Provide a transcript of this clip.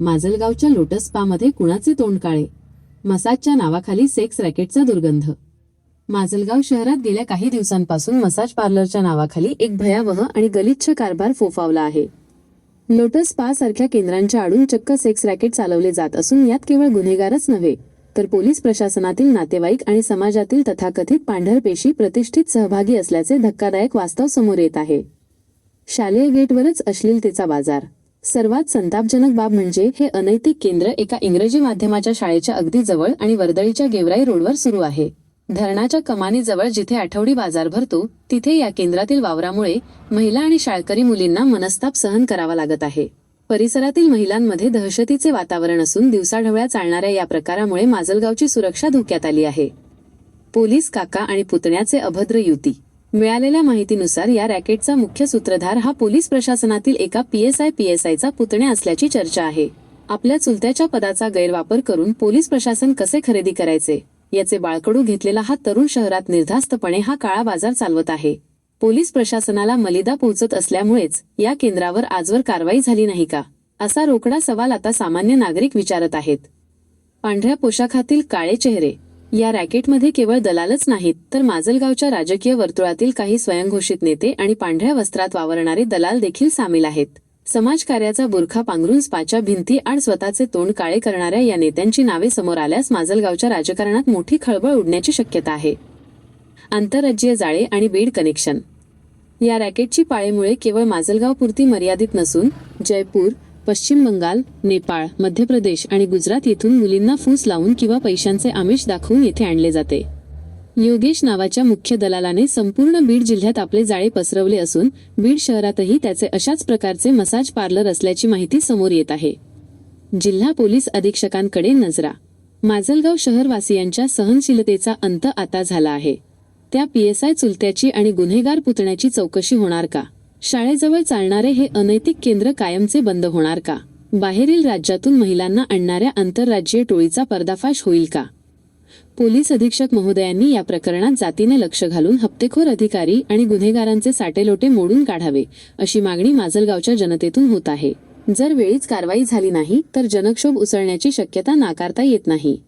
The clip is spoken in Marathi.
माजलगावच्या लोटस स्पामध्ये कुणाचे तोंड काळे? मसाजच्या नावाखाली सेक्स रॅकेटचा दुर्गंध. माजलगाव शहरात गेल्या काही दिवसांपासून मसाज पार्लरच्या नावाखाली एक भयावह आणि गलिच्छ कारभार फोफावला आहे. लोटस स्पा सारख्या केंद्रांच्या आडून चक्क सेक्स रॅकेट चालवले जात असून यात केवळ गुन्हेगारच नव्हे तर पोलीस प्रशासनातील नातेवाईक आणि समाजातील तथाकथित पांढरपेशी प्रतिष्ठित सहभागी असल्याचे धक्कादायक वास्तव समोर येत आहे. शालेय गेटवरच अश्लीलतेचा बाजार. सर्वात संतापजनक बाब म्हणजे हे अनैतिक केंद्र एका इंग्रजी माध्यमाच्या शाळेच्या अगदी जवळ आणि वर्दळीच्या गेवराई रोडवर सुरू आहे. धरणाच्या कमानीजवळ जिथे आठवडी बाजार भरतो तिथे या केंद्रातील वावरामुळे महिला आणि शाळकरी मुलींना मनस्ताप सहन करावा लागत आहे. परिसरातील महिलांमध्ये दहशतीचे वातावरण असून दिवसाढवळ्या चालणाऱ्या या प्रकारामुळे माजलगावची सुरक्षा धोक्यात आली आहे. पोलीस काका आणि पुतण्याचे अभद्र युती मिळालेल्या माहितीनुसार या रॅकेटचा मुख्य सूत्रधार हा पोलीस प्रशासनातील एका पीएसआय पीएसआयचा पुतण्या असल्याची चर्चा आहे. आपल्या चुलत्याच्या पदाचा गैरवापर करून पोलीस प्रशासन कसे खरेदी करायचे? याचे बाळकडू घेतलेला हा तरुण शहरात निर्धास्तपणे हा काळा बाजार चालवत आहे. पोलीस प्रशासनाला मलिदा पोहोचत असल्यामुळेच या केंद्रावर आजवर कारवाई झाली नाही का? असा रोकडा सवाल आता सामान्य नागरिक विचारत आहेत. पांढऱ्या पोशाखातील काळे चेहरे या रॅकेटमध्ये केवळ दलालच नाहीत तर माजलगावच्या राजकीय वर्तुळातील काही स्वयंघोषित नेते आणि पांढऱ्या वस्त्रात वावरणारे दलाल देखील सामील आहेत. समाजकार्याचा बुरखा पांघरून स्पाच्या भिंती आड स्वतःचे तोंड काळे करणाऱ्या या नेत्यांची नावे समोर आल्यास माजलगावच्या राजकारणात मोठी खळबळ उडण्याची शक्यता आहे. आंतरराज्यीय जाळे आणि बीड कनेक्शन. या रॅकेटची पाळेमुळे केवळ माजलगावपुरती मर्यादित नसून जयपूर पश्चिम बंगाल नेपाळ मध्य प्रदेश आणि गुजरात येथून मुलींना फूस लावून किंवा पैशांचे आमिष दाखवून येथे आणले जाते. योगेश नावाच्या मुख्य दलालाने संपूर्ण बीड जिल्ह्यात आपले जाळे पसरवले असून बीड शहरातही त्याचे अशाच प्रकारचे मसाज पार्लर असल्याची माहिती समोर येत आहे. जिल्हा पोलीस अधीक्षकांकडे नजरा. माजलगाव शहरवासियांच्या सहनशीलतेचा अंत आता झाला आहे. त्या पीएसआय चुलत्याची आणि गुन्हेगार पुतण्याची चौकशी होणार का? शाळेजवळ चालणारे हे अनैतिक केंद्र कायमचे बंद होणार का? बाहेरील राज्यातून महिलांना आणणाऱ्या आंतरराज्यीय टोळीचा पर्दाफाश होईल का? पोलीस अधीक्षक महोदयांनी या प्रकरणात जातीने लक्ष घालून हप्तेखोर अधिकारी आणि गुन्हेगारांचे साटेलोटे मोडून काढावे अशी मागणी माजलगावच्या जनतेतून होत आहे. जर वेळीच कारवाई झाली नाही तर जनक्षोभ उसळण्याची शक्यता नाकारता येत नाही.